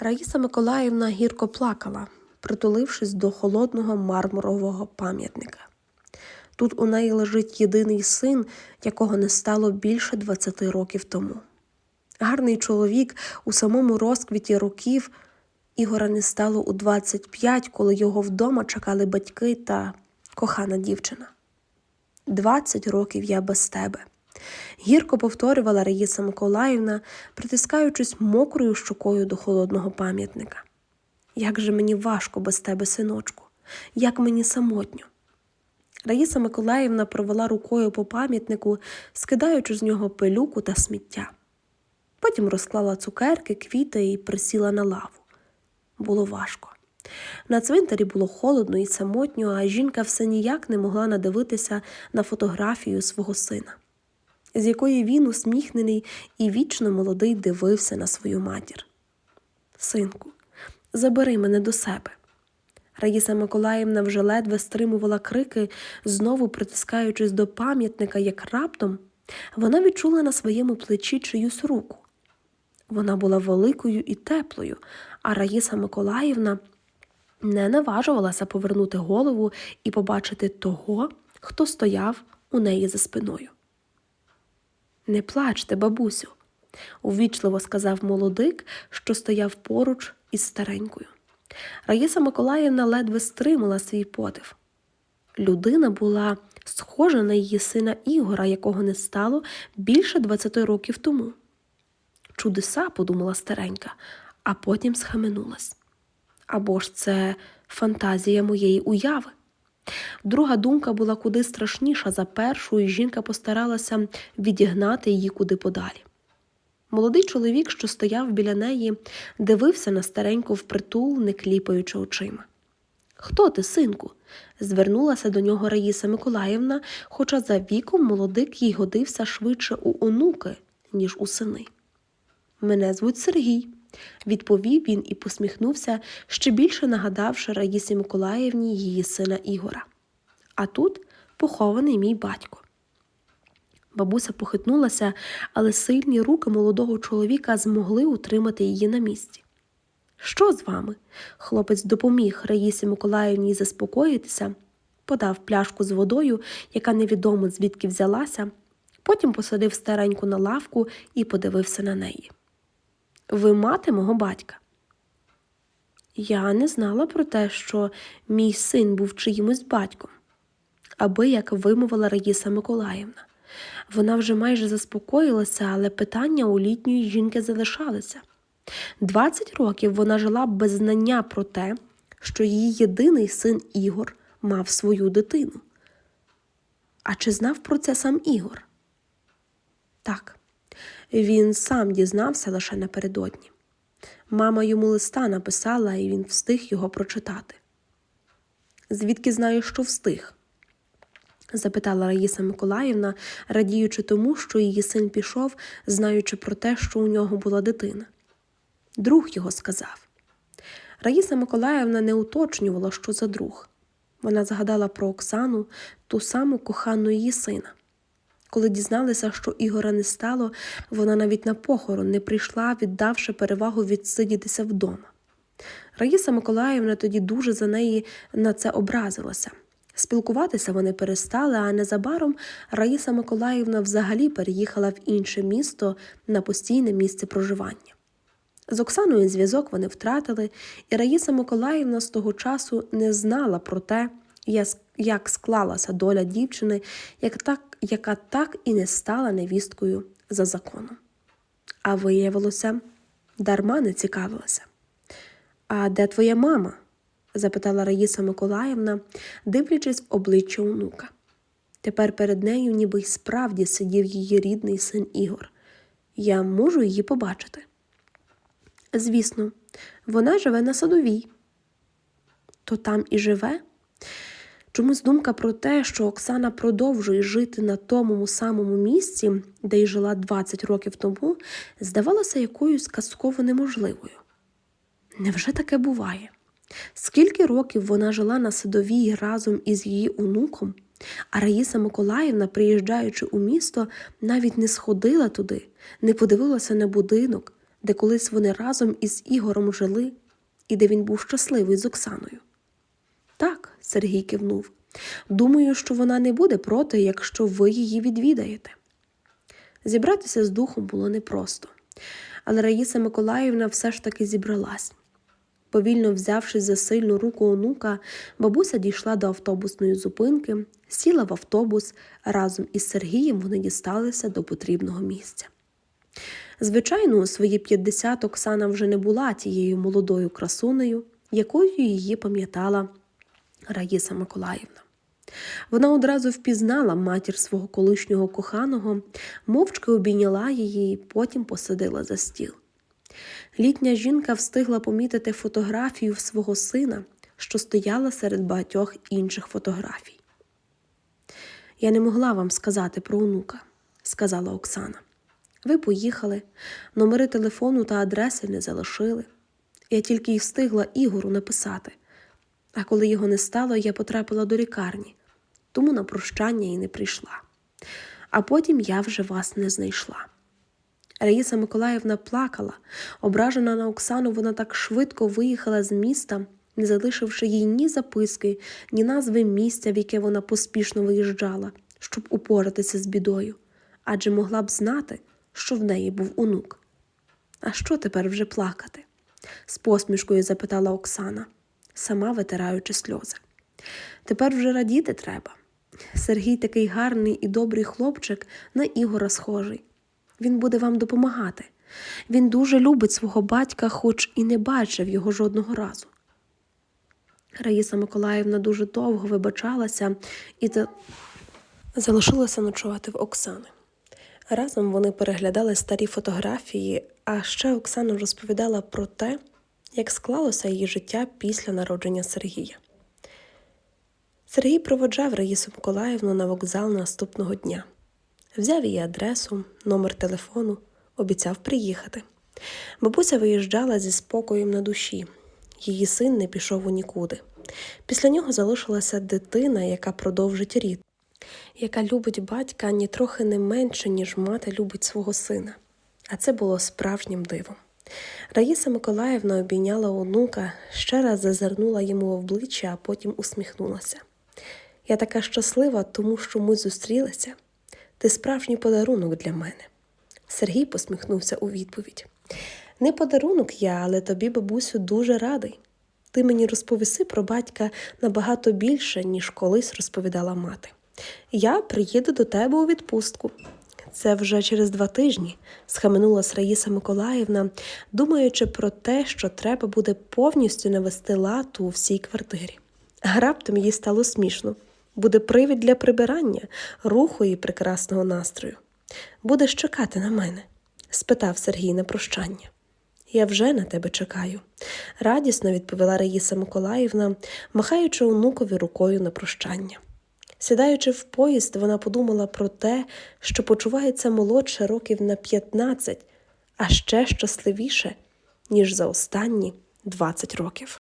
Раїса Миколаївна гірко плакала, притулившись до холодного мармурового пам'ятника. Тут у неї лежить єдиний син, якого не стало більше 20 років тому. Гарний чоловік у самому розквіті років Ігора не стало у 25, коли його вдома чекали батьки та кохана дівчина. Двадцять років я без тебе. Гірко повторювала Раїса Миколаївна, притискаючись мокрою щокою до холодного пам'ятника. Як же мені важко без тебе, синочку, як мені самотньо. Раїса Миколаївна провела рукою по пам'ятнику, скидаючи з нього пилюку та сміття. Потім розклала цукерки, квіти і присіла на лаву. Було важко. На цвинтарі було холодно і самотньо, а жінка все ніяк не могла надивитися на фотографію свого сина, з якої він, усміхнений і вічно молодий, дивився на свою матір. Синку, забери мене до себе. Раїса Миколаївна вже ледве стримувала крики, знову притискаючись до пам'ятника, як раптом вона відчула на своєму плечі чиюсь руку. Вона була великою і теплою, а Раїса Миколаївна не наважувалася повернути голову і побачити того, хто стояв у неї за спиною. Не плачте, бабусю, увічливо сказав молодик, що стояв поруч із старенькою. Раїса Миколаївна ледве стримала свій подив. Людина була схожа на її сина Ігора, якого не стало більше 20 років тому. Чудеса, подумала старенька, а потім схаменулась. Або ж це фантазія моєї уяви. Друга думка була куди страшніша за першу, і жінка постаралася відігнати її куди подалі. Молодий чоловік, що стояв біля неї, дивився на стареньку впритул, не кліпаючи очима. Хто ти, синку? звернулася до нього Раїса Миколаївна, хоча за віком молодик їй годився швидше у онуки, ніж у сини. Мене звуть Сергій, відповів він і посміхнувся, ще більше нагадавши Раїсі Миколаївні її сина Ігора. А тут похований мій батько. Бабуся похитнулася, але сильні руки молодого чоловіка змогли утримати її на місці. Що з вами? Хлопець допоміг Раїсі Миколаївні заспокоїтися, подав пляшку з водою, яка невідомо звідки взялася, потім посадив стареньку на лавку і подивився на неї. Ви мати мого батька? Я не знала про те, що мій син був чиїмось батьком, аби як вимовила Раїса Миколаївна. Вона вже майже заспокоїлася, але питання у літньої жінки залишалися. Двадцять років вона жила без знання про те, що її єдиний син Ігор мав свою дитину. А чи знав про це сам Ігор? Так, він сам дізнався лише напередодні. Мама йому листа написала, і він встиг його прочитати. Звідки знаєш, що встиг? запитала Раїса Миколаївна, радіючи тому, що її син пішов, знаючи про те, що у нього була дитина. Друг його сказав. Раїса Миколаївна не уточнювала, що за друг. Вона згадала про Оксану, ту саму кохану її сина. Коли дізналася, що Ігора не стало, вона навіть на похорон не прийшла, віддавши перевагу відсидітися вдома. Раїса Миколаївна тоді дуже за неї на це образилася. Спілкуватися вони перестали, а незабаром Раїса Миколаївна взагалі переїхала в інше місто на постійне місце проживання. З Оксаною зв'язок вони втратили, і Раїса Миколаївна з того часу не знала про те, як склалася доля дівчини, як так, яка так і не стала невісткою за законом. А виявилося, дарма не цікавилася. А де твоя мама? запитала Раїса Миколаївна, дивлячись в обличчя онука. Тепер перед нею ніби й справді сидів її рідний син Ігор. Я можу її побачити. Звісно, вона живе на садовій. То там і живе. Чомусь думка про те, що Оксана продовжує жити на тому самому місці, де й жила 20 років тому, здавалася якоюсь казково неможливою. Невже таке буває? Скільки років вона жила на садовій разом із її онуком, а Раїса Миколаївна, приїжджаючи у місто, навіть не сходила туди, не подивилася на будинок, де колись вони разом із Ігорем жили, і де він був щасливий з Оксаною? Так, Сергій кивнув. Думаю, що вона не буде проти, якщо ви її відвідаєте. Зібратися з духом було непросто, але Раїса Миколаївна все ж таки зібралась. Повільно взявшись за сильну руку онука, бабуся дійшла до автобусної зупинки, сіла в автобус, разом із Сергієм вони дісталися до потрібного місця. Звичайно, у свої 50 Оксана вже не була тією молодою красунею, якою її пам'ятала Раїса Миколаївна. Вона одразу впізнала матір свого колишнього коханого, мовчки обійняла її і потім посадила за стіл. Літня жінка встигла помітити фотографію свого сина, що стояла серед багатьох інших фотографій. Я не могла вам сказати про онука, сказала Оксана. Ви поїхали, номери телефону та адреси не залишили. Я тільки й встигла Ігору написати. А коли його не стало, я потрапила до лікарні, тому на прощання і не прийшла. А потім я вже вас не знайшла. Раїса Миколаївна плакала. Ображена на Оксану, вона так швидко виїхала з міста, не залишивши їй ні записки, ні назви місця, в яке вона поспішно виїжджала, щоб упоратися з бідою, адже могла б знати, що в неї був онук. А що тепер вже плакати? з посмішкою запитала Оксана, сама витираючи сльози. Тепер вже радіти треба. Сергій такий гарний і добрий хлопчик на Ігора схожий. Він буде вам допомагати. Він дуже любить свого батька, хоч і не бачив його жодного разу. Раїса Миколаївна дуже довго вибачалася і за- залишилася ночувати в Оксани. Разом вони переглядали старі фотографії, а ще Оксана розповідала про те, як склалося її життя після народження Сергія. Сергій проводжав Раїсу Миколаївну на вокзал наступного дня. Взяв її адресу, номер телефону, обіцяв приїхати. Бабуся виїжджала зі спокоєм на душі. Її син не пішов у нікуди. Після нього залишилася дитина, яка продовжить рід, яка любить батька нітрохи не менше, ніж мати любить свого сина. А це було справжнім дивом. Раїса Миколаївна обійняла онука, ще раз зазирнула йому в обличчя, а потім усміхнулася. Я така щаслива, тому що ми зустрілися. Ти справжній подарунок для мене. Сергій посміхнувся у відповідь. Не подарунок я, але тобі, бабусю, дуже радий. Ти мені розповіси про батька набагато більше, ніж колись розповідала мати. Я приїду до тебе у відпустку. Це вже через два тижні, схаменулась Раїса Миколаївна, думаючи про те, що треба буде повністю навести лад у всій квартирі. Раптом їй стало смішно. Буде привід для прибирання, руху і прекрасного настрою. Будеш чекати на мене? спитав Сергій на прощання. Я вже на тебе чекаю, радісно відповіла Раїса Миколаївна, махаючи онукові рукою на прощання. Сідаючи в поїзд, вона подумала про те, що почувається молодше років на 15, а ще щасливіше, ніж за останні 20 років.